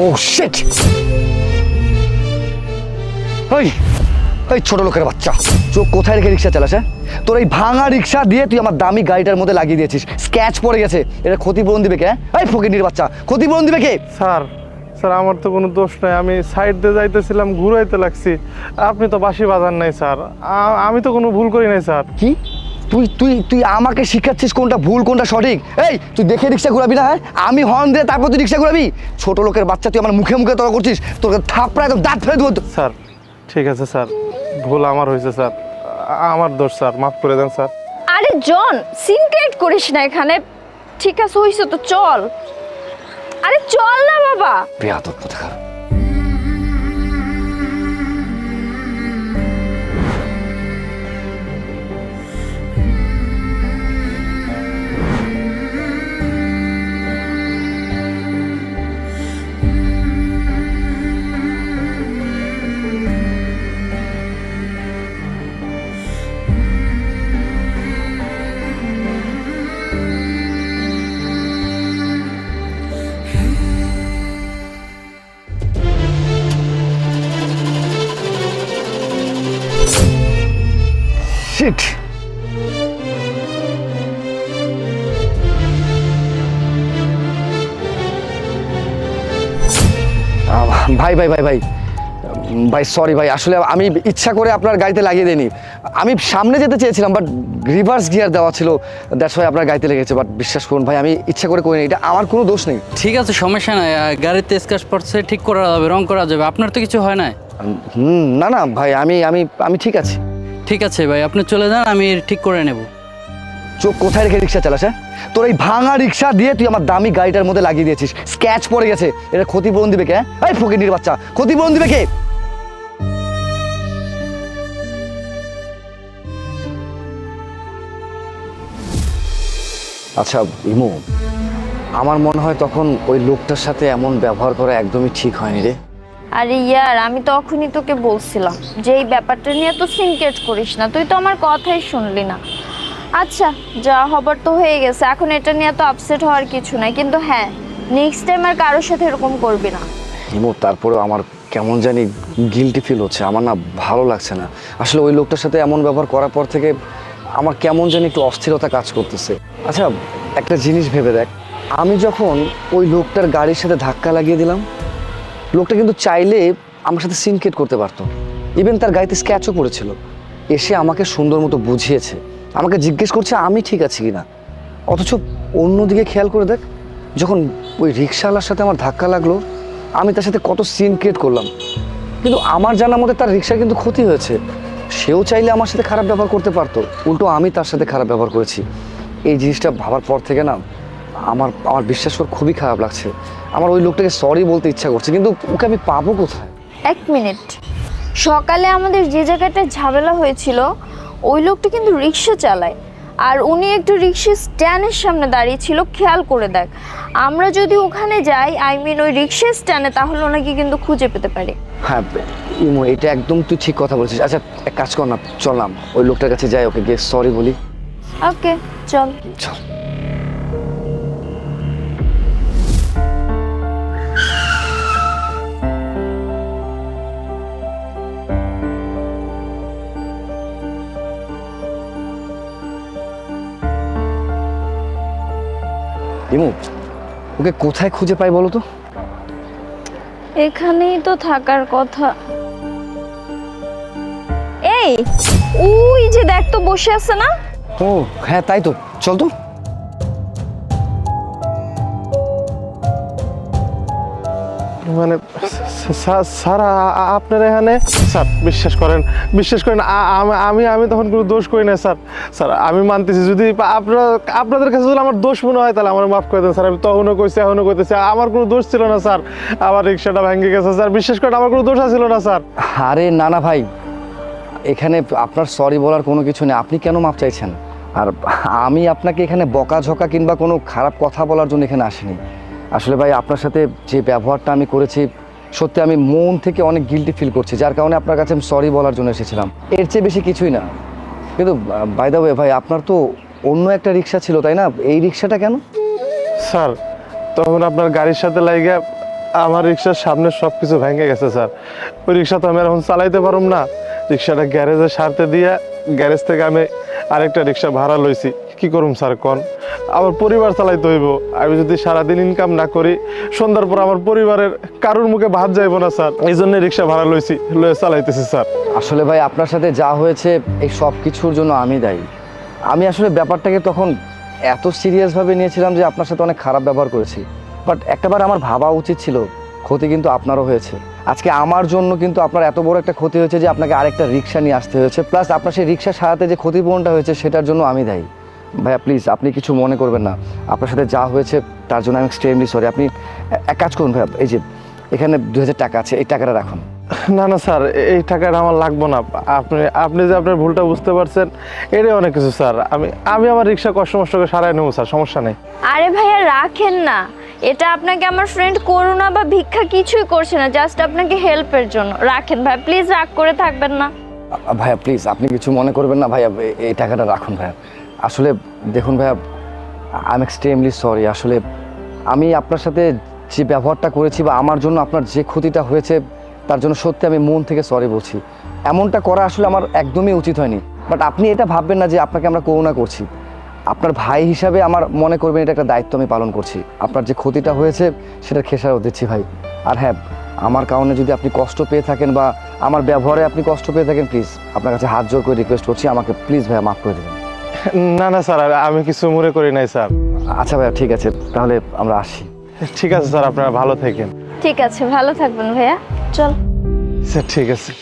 ও sheet ওই ওই ছোট লোকের বাচ্চা। চোখ কোথায় রেখে রিক্সা চালাস হ্যাঁ? তোর এই ভাঙা রিক্সা দিয়ে তুই আমার দামি গাড়িটার মধ্যে লাগিয়ে দিয়েছিস। স্ক্যাচ পড়ে গেছে। এটা ক্ষতিপূরণ দিবে কে হ্যাঁ? এই ফকিনির বাচ্চা ক্ষতিপূরণ দিবে কে? স্যার স্যার আমার তো কোনো দোষ নাই। আমি সাইড দিয়ে যাইতেছিলাম ঘুরাইতে লাগছি। আপনি তো বাসি বাজার নাই স্যার। আমি তো কোনো ভুল করি নাই স্যার। কি? তুই তুই তুই আমাকে শিখাচ্ছিস কোনটা ভুল কোনটা সঠিক? এই তুই দেখে রিক্সা ঘুরাবি না হ্যাঁ? আমি হর্ন দিয়ে তারপর তুই রিক্সা ঘুরাবি? ছোট লোকের বাচ্চা তুই আমার মুখে মুখে তর্ক করছিস তোকে থাপড়া একদম দাঁত ফেলে দেবো। স্যার ঠিক আছে স্যার ভুল আমার হয়েছে স্যার আমার দোষ স্যার মাফ করে দেন স্যার। আরে জন সিন ক্রিয়েট করিস না এখানে ঠিক আছে হইছে তো চল। আরে চল না বাবা। বেয়াদব কোথাকার? শিট ভাই ভাই ভাই ভাই ভাই সরি ভাই আসলে আমি ইচ্ছা করে আপনার গাড়িতে লাগিয়ে দিইনি। আমি সামনে যেতে চেয়েছিলাম বাট রিভার্স গিয়ার দেওয়া ছিল দ্যাটস ওয়াই আপনার গাড়িতে লেগেছে বাট বিশ্বাস করুন ভাই আমি ইচ্ছা করে করিনি এটা আমার কোনো দোষ নেই। ঠিক আছে সমস্যা নাই গাড়িতে স্ক্র্যাচ পড়ছে ঠিক করা যাবে রং করা যাবে আপনার তো কিছু হয় না হুম না না ভাই আমি আমি আমি ঠিক আছি। ঠিক আছে ভাই, আপনি চলে যান, আমি ঠিক করে নেব। চোখ কোথায় রেখে রিক্সা চালাস হ্যাঁ? তোর এই ভাঙা রিক্সা দিয়ে তুই আমার দামি গাড়িটার মধ্যে লাগিয়ে দিয়েছিস। স্ক্যাচ পড়ে গেছে, এটা ক্ষতিপূরণ দিবে কে হ্যাঁ? এই ফকিনির বাচ্চা, ক্ষতিপূরণ দিবে কে? আচ্ছা ইমু, আমার মনে হয় তখন ওই লোকটার সাথে এমন ব্যবহার করা একদমই ঠিক হয়নি রে। আরে ইয়ার, আমি তখনই তোকে বলছিলাম যে এই ব্যাপারটা নিয়ে তো সিনক্রেট করিস না, তুই তো আমার কথাই শুনলি না। আচ্ছা যা হবার তো হয়ে গেছে, এখন এটা নিয়ে তো আপসেট হওয়ার কিছু নাই, কিন্তু হ্যাঁ নেক্সট টাইম আর কারোর সাথে এরকম করবি না। হিমু তারপরেও আমার কেমন জানি গিলটি ফিল হচ্ছে, আমার না ভালো লাগছে না। আসলে ওই লোকটার সাথে এমন ব্যবহার করার পর থেকে আমার কেমন জানি একটু অস্থিরতা কাজ করতেছে। আচ্ছা একটা জিনিস ভেবে দেখ, আমি যখন ওই লোকটার গাড়ির সাথে ধাক্কা লাগিয়ে দিলাম লোকটা কিন্তু চাইলে আমার সাথে সিনকেট করতে পারতো। ইভেন তার গাড়িতে স্ক্যাচও পড়েছিল। এসে আমাকে সুন্দর মতো বুঝিয়েছে। আমাকে জিজ্ঞেস করছে, আমি ঠিক আছি কিনা? অথচ অন্যদিকে খেয়াল করে দেখ, যখন ওই রিক্সাওয়ালার সাথে আমার ধাক্কা লাগল, আমি তার সাথে কত সিন ক্রিয়েট করলাম। কিন্তু আমার জানার মধ্যে তার রিক্সার কিন্তু ক্ষতি হয়েছে। সেও চাইলে আমার সাথে খারাপ ব্যবহার করতে পারতো। উল্টো আমি তার সাথে খারাপ ব্যবহার করেছি। এই জিনিসটা ভাবার পর থেকে না আমার আমার বিশ্বাস করে খুবই খারাপ লাগছে। আমার ওই লোকটাকে সরি বলতে ইচ্ছা করছে কিন্তু ওকে আমি পাবো কোথায়? এক মিনিট। সকালে আমাদের যে জায়গাটা ঝামেলা হয়েছিল ওই লোকটা কিন্তু রিক্সা চালায়। আর উনি একটু রিক্সা স্ট্যান্ডের সামনে দাঁড়িয়ে ছিল খেয়াল করে দেখ। আমরা যদি ওখানে যাই আই মিন ওই রিক্সা স্ট্যান্ডে তাহলে ওনাকে কিন্তু খুঁজে পেতে পারি। হ্যাঁ ইমো এটা একদম তুই ঠিক কথা বলছিস। আচ্ছা এক কাজ কর না চলাম ওই লোকটার কাছে যাই ওকে গিয়ে সরি বলি। ওকে চল। চল। ইমু ওকে কোথায় খুঁজে পাই বলো তো? এখানেই তো থাকার কথা। এই ওই যে দেখ তো বসে আছে না? ও হ্যাঁ তাই তো। চল তো। মানে স্যার- আপনার এখানে? স্যার, বিশ্বাস করেন বিশ্বাস করেন আমি আমি তখন কোনো দোষ করি না স্যার। স্যার, আমি মানতেছি, যদি আপনারা, আপনাদের কাছে যদি আমার দোষ মনে হয়, তাহলে আমার মাফ করে দেন, স্যার। আমি তখনও কইছি, এখনও কইতেছি। আমার কোনো দোষ ছিল না, স্যার। আমার রিক্সাটা ভেঙে গেছে, স্যার। বিশ্বাস করেন, আমার কোনো দোষ ছিল না, স্যার। আরে না না ভাই, এখানে আপনার সরি বলার কোনো কিছু নেই। আপনি কেন মাপ চাইছেন? আর আমি আপনাকে এখানে বকাঝকা কিংবা কোনো খারাপ কথা বলার জন্য এখানে আসিনি। আসলে ভাই, আপনার সাথে যে ব্যবহারটা আমি করেছি, সত্যি আমি মন থেকে অনেক গিল্টি ফিল করছি। যার কারণে আপনার কাছে আমি সরি বলার জন্য এসেছিলাম। এর চেয়ে বেশি কিছুই না। কিন্তু বাই দ্য ভাই, আপনার তো অন্য একটা রিক্সা ছিল, তাই না? এই রিক্সাটা কেন? স্যার, তখন আপনার গাড়ির সাথে লাইগা আমার রিক্সার সামনে সব কিছু ভেঙে গেছে, স্যার। ওই রিক্সা তো আমি এখন চালাইতে পারুম না। রিক্সাটা গ্যারেজে সারতে দিয়ে গ্যারেজ থেকে আমি আরেকটা রিক্সা ভাড়া লইছি। কি করুম স্যার কোন? আমার পরিবার চালাইতে হইব। আমি যদি সারাদিন ইনকাম না করি, সন্ধ্যার পর আমার পরিবারের কারোর মুখে ভাত যাইব না, স্যার। এই জন্য রিক্সা ভাড়া লইছি, লয়ে চালাইতেছি, স্যার। আসলে ভাই, আপনার সাথে যা হয়েছে, এই সব কিছুর জন্য আমি দায়ী। আমি আসলে ব্যাপারটাকে তখন এত সিরিয়াসভাবে নিয়েছিলাম যে আপনার সাথে অনেক খারাপ ব্যবহার করেছি। বাট একটাবার আমার ভাবা উচিত ছিল, ক্ষতি কিন্তু আপনারও হয়েছে। আজকে আমার জন্য কিন্তু আপনার এত বড় একটা ক্ষতি হয়েছে যে আপনাকে আরেকটা রিক্সা নিয়ে আসতে হয়েছে। প্লাস আপনার সেই রিক্সা সারাতে যে ক্ষতিপূরণটা হয়েছে, সেটার জন্য আমি দায়ী। ভাইয়া প্লিজ আপনি কিছু মনে করবেন না। আপনার সাথে যা হয়েছে তার জন্য আমি এক্সট্রিমলি সরি আপনি এক কাজ করুন ভাইয়া এই যে এখানে দু হাজার টাকা আছে এই টাকাটা রাখুন। না না স্যার এই টাকাটা আমার লাগবো না। আপনি আপনি যে আপনার ভুলটা বুঝতে পারছেন এটাই অনেক কিছু স্যার। আমি আমি আমার রিক্সা কষ্ট মষ্ট করে সারাই নেব স্যার সমস্যা নেই। আরে ভাইয়া রাখেন না। এটা আপনাকে আমার ফ্রেন্ড করুণা বা ভিক্ষা কিছুই করছে না জাস্ট আপনাকে হেল্পের জন্য। রাখেন ভাই প্লিজ রাগ করে থাকবেন না। ভাইয়া প্লিজ আপনি কিছু মনে করবেন না ভাইয়া এই টাকাটা রাখুন ভাইয়া। আসলে দেখুন ভাইয়া আই এম এক্সট্রিমলি সরি আসলে আমি আপনার সাথে যে ব্যবহারটা করেছি বা আমার জন্য আপনার যে ক্ষতিটা হয়েছে, তার জন্য সত্যি আমি মন থেকে সরি বলছি। এমনটা করা আসলে আমার একদমই উচিত হয়নি। বাট আপনি এটা ভাববেন না যে আপনাকে আমরা করুণা করছি। আপনার ভাই হিসাবে আমার মনে করবেন এটা একটা দায়িত্ব আমি পালন করছি। আপনার যে ক্ষতিটা হয়েছে, সেটার খেসারও দিচ্ছি ভাই। আর হ্যাঁ আমার কারণে যদি আপনি কষ্ট পেয়ে থাকেন বা আমার ব্যবহারে আপনি কষ্ট পেয়ে থাকেন প্লিজ আপনার কাছে হাত জোর করে রিকোয়েস্ট করছি। আমাকে প্লিজ ভাইয়া মাফ করে দেবেন। না না স্যার আমি কিছু মনে করি নাই স্যার। আচ্ছা ভাইয়া ঠিক আছে তাহলে আমরা আসি। ঠিক আছে স্যার আপনারা ভালো থাকেন। ঠিক আছে ভালো থাকবেন ভাইয়া। চল। স্যার ঠিক আছে।